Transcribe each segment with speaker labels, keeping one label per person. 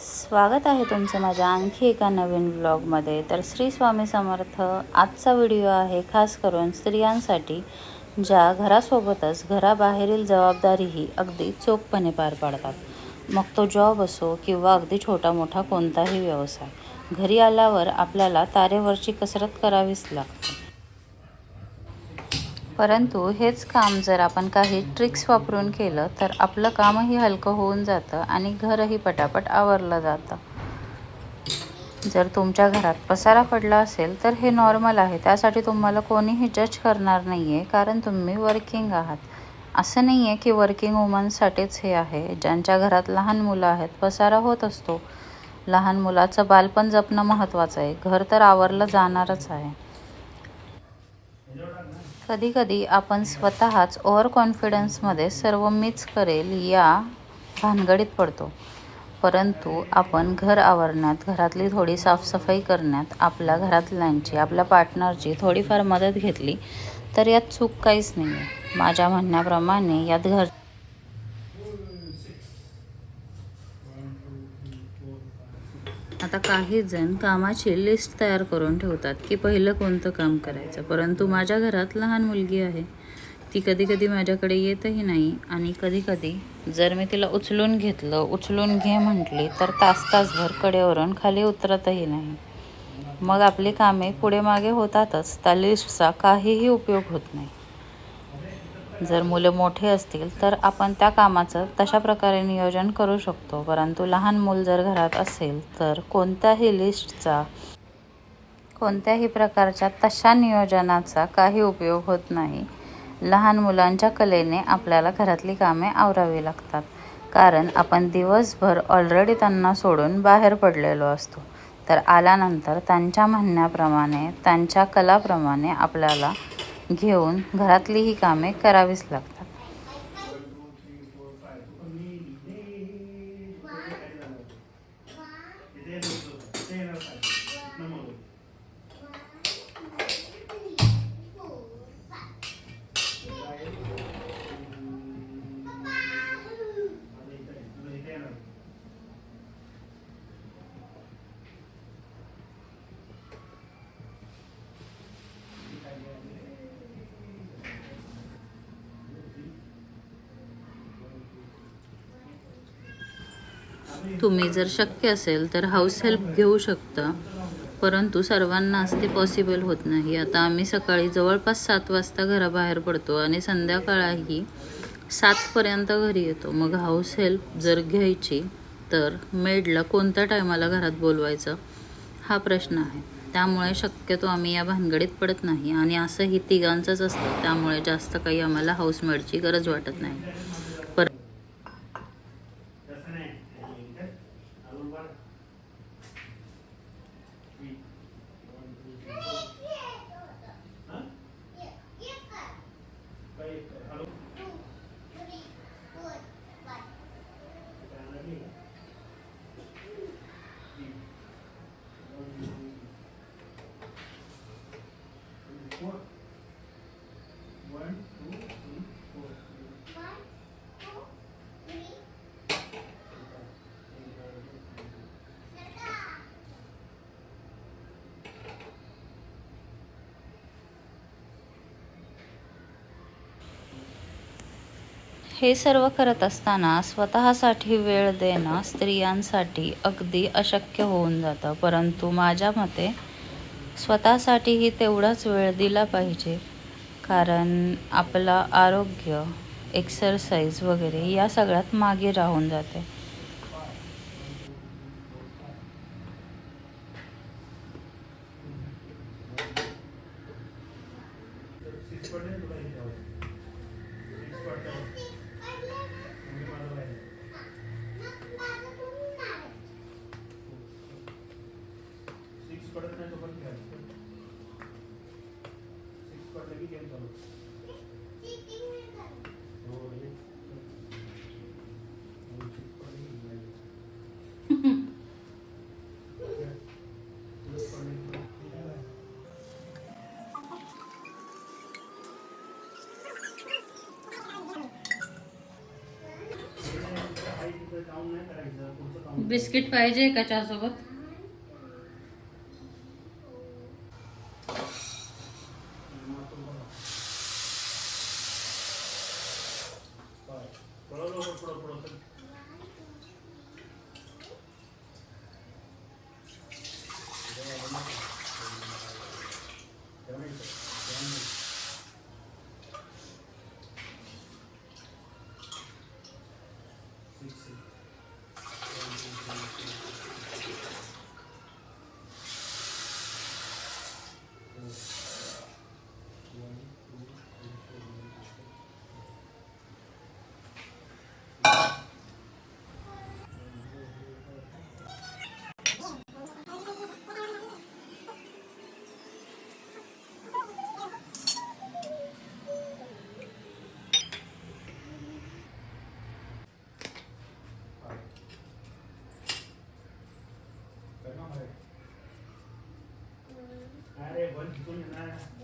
Speaker 1: स्वागत आहे तुमचं माझ्या आणखी एका नवीन ब्लॉगमध्ये तर श्री स्वामी समर्थ आजचा व्हिडिओ आहे खास करून स्त्रियांसाठी ज्या घरासोबतच घराबाहेरील जबाबदारीही अगदी चोखपणे पार पाडतात. मग तो जॉब असो किंवा अगदी छोटा मोठा कोणताही व्यवसाय घरी आल्यावर आपल्याला तारेवरची कसरत करावीच लागते. परंतु हेच काम जर आपण काही ट्रिक्स वापरून केलं तर आपलं कामही हलकं होऊन जातं आणि घरही पटापट आवरलं जातं. जर तुमच्या घरात पसारा पडला असेल तर हे नॉर्मल आहे. त्यासाठी तुम्हाला कोणीही जज करणार नाही आहे कारण तुम्ही वर्किंग आहात. असं नाही आहे की वर्किंग वुमन्ससाठीच हे आहे. ज्यांच्या घरात लहान मुलं आहेत पसारा होत असतो. लहान मुलाचं बालपण जपणं महत्त्वाचं आहे. घर तर आवरलं जाणारच आहे. कधीकधी आपण स्वतःच ओव्हर कॉन्फिडन्समध्ये सर्व मीच करेल या भानगडीत पडतो. परंतु आपण घर आवरण्यात घरातली थोडी साफसफाई करण्यात आपल्या घरातल्यांची आपल्या पार्टनरची थोडीफार मदत घेतली तर यात चूक काहीच नाही आहे माझ्या म्हणण्याप्रमाणे यात घर आता काही जण कामाची लिस्ट तयार करून ठेवतात की पहिलं कोणतं काम करायचं. परंतु माझ्या घरात लहान मुलगी आहे. ती कधी कधी माझ्याकडे येतही नाही आणि कधी कधी जर मी तिला उचलून घेतलं उचलून घे म्हटली तर तास तासभर कडेवरून खाली उतरतही नाही. मग आपली कामे पुढे मागे होतातच. त्या लिस्टचा काहीही उपयोग होत नाही. जर मुलं मोठे असतील तर आपण त्या कामाचं तशा प्रकारे नियोजन करू शकतो. परंतु लहान मूल जर घरात असेल तर कोणत्याही लिस्टचा कोणत्याही प्रकारच्या तशा नियोजनाचा काही उपयोग होत नाही. लहान मुलांच्या कलेने आपल्याला घरातली कामे आवरावी लागतात. कारण आपण दिवसभर ऑलरेडी त्यांना सोडून बाहेर पडलेलो असतो. तर आल्यानंतर त्यांच्या म्हणण्याप्रमाणे त्यांच्या कलाप्रमाणे आपल्याला घेऊन घरातली ही कामे करावीच लागतात. तुम्ही जर शक्य असेल तर हाऊस हेल्प घेऊ शकता. परंतु सर्वांनाच ते पॉसिबल होत नाही. आता आम्ही सकाळी जवळपास सात वाजता घराबाहेर पडतो आणि संध्याकाळही सातपर्यंत घरी येतो. मग हाऊस हेल्प जर घ्यायची तर मेडला कोणत्या टायमाला घरात बोलवायचं? हा प्रश्न आहे. त्यामुळे शक्यतो आम्ही या भानगडीत पडत नाही. आणि असंही तिघांचंच असतं. त्यामुळे जास्त काही आम्हाला हाऊसमेडची गरज वाटत नाही. हे सर्व करत असताना स्वतःसाठी वेळ देणं स्त्रियांसाठी अगदी अशक्य होऊन जातं. परंतु माझ्या मते स्वतःसाठीही तेवढाच वेळ दिला पाहिजे. कारण आपलं आरोग्य एक्सरसाइज वगैरे या सगळ्यात मागे राहून जाते. बिस्किट पाहिजे का चहासोबत?
Speaker 2: पुढं लवकर 我明白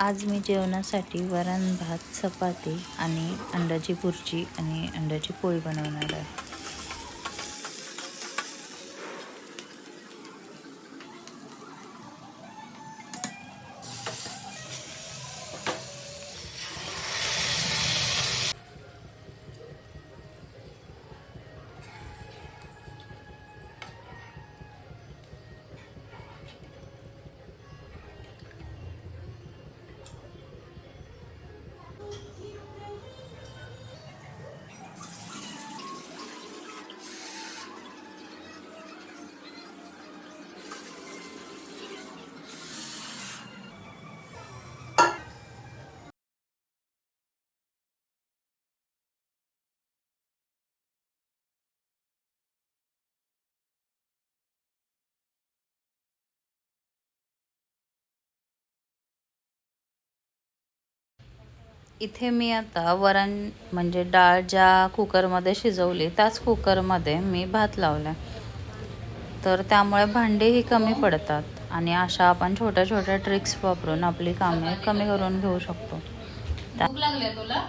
Speaker 1: आज मी जेवणासाठी वरण भात चपाती आणि अंड्याची भुर्जी आणि अंड्याची पोळी बनवणार आहे. इथे मी आता वरण म्हणजे डाळ ज्या कुकरमध्ये शिजवली त्याच कुकरमध्ये मी भात लावला तर त्यामुळे भांडेही कमी पडतात आणि अशा आपण छोट्या छोट्या ट्रिक्स वापरून आपली कामे कमी करून घेऊ शकतो. लागली तुला?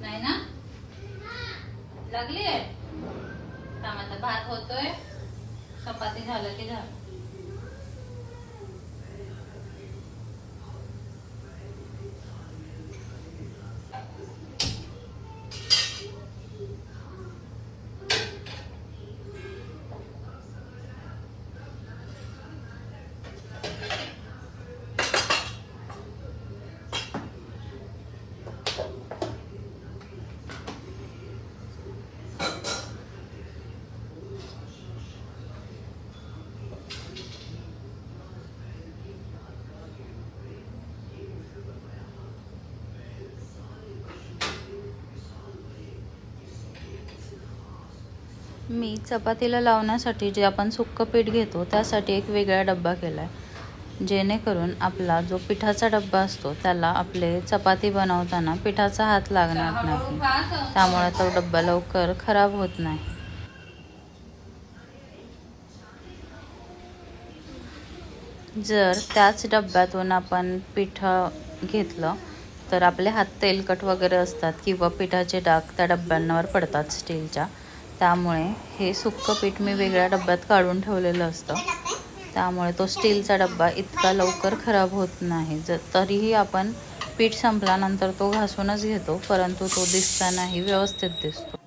Speaker 1: नाही ना? लागली आहे भात होतोय. चपाती झालं की झालं. मी चपातीला लावण्यासाठी जे आपण सुक्कं पीठ घेतो त्यासाठी एक वेगळा डब्बा केला आहे जेणेकरून आपला जो पिठाचा डब्बा असतो त्याला आपले चपाती बनवताना पिठाचा हात लागणार नाही. त्यामुळे तो डब्बा लवकर खराब होत नाही. जर त्याच डब्यातून आपण पीठ घेतलं तर आपले हात तेलकट वगैरे असतात किंवा पिठाचे डाग त्या डब्यांवर पडतात स्टीलच्या. त्यामुळे हे सुक्कं पीठ मी वेगळ्या डब्यात काढून ठेवलेलं असतं. त्यामुळे तो स्टीलचा डब्बा इतका लवकर खराब होत नाही. ज तरीही आपण पीठ संपल्यानंतर तो घासूनच घेतो परंतु तो दिसतानाही व्यवस्थित दिसतो.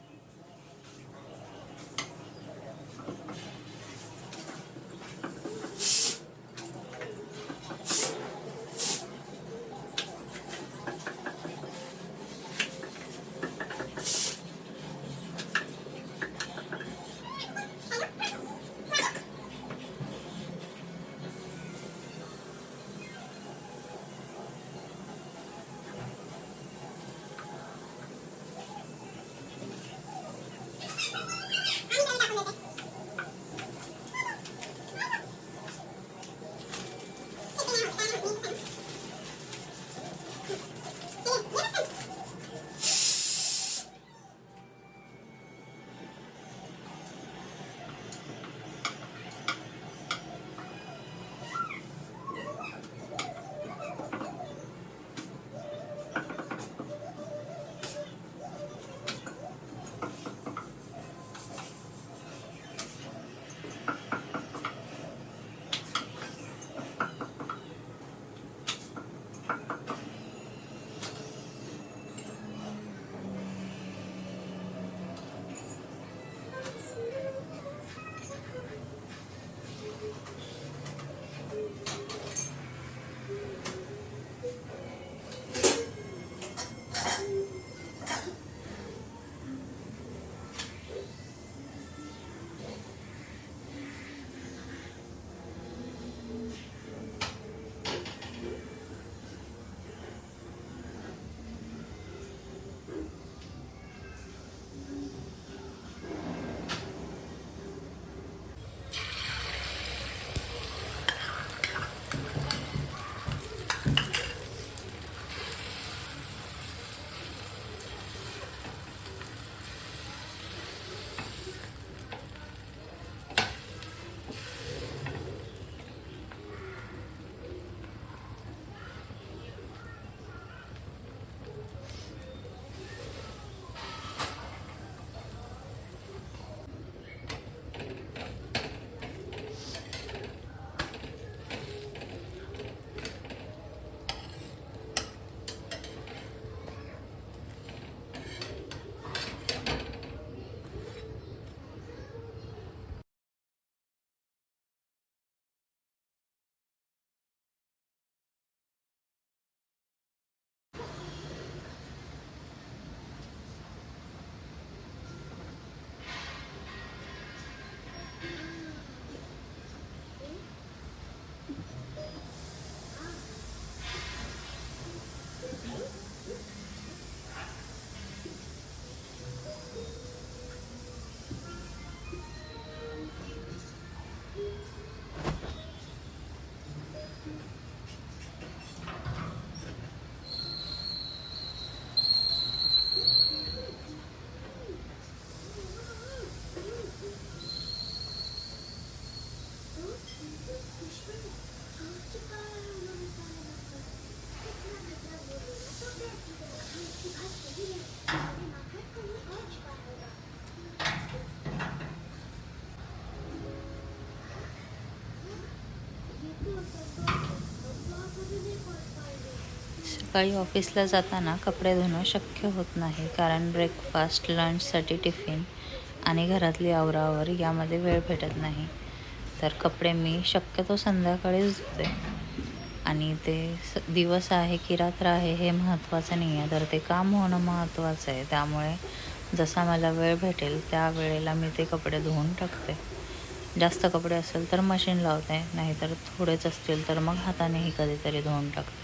Speaker 1: सकाळी ऑफिसला जाताना कपडे धुणं शक्य होत नाही कारण ब्रेकफास्ट लंचसाठी टिफिन आणि घरातली आवरावर यामध्ये वेळ भेटत नाही. तर कपडे मी शक्यतो संध्याकाळीच धुते. आणि ते स दिवस आहे की रात्र आहे हे महत्त्वाचं नाही आहे तर ते काम होणं महत्त्वाचं आहे. त्यामुळे जसा मला वेळ भेटेल त्या वेळेला मी ते कपडे धुवून टाकते. जास्त कपडे असेल तर मशीन लावते. नाहीतर थोडेच असतील तर मग हातानेही कधीतरी धुवून टाकते.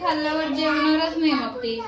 Speaker 1: खाल्ल्यावर जेवणारच नाही मग ती.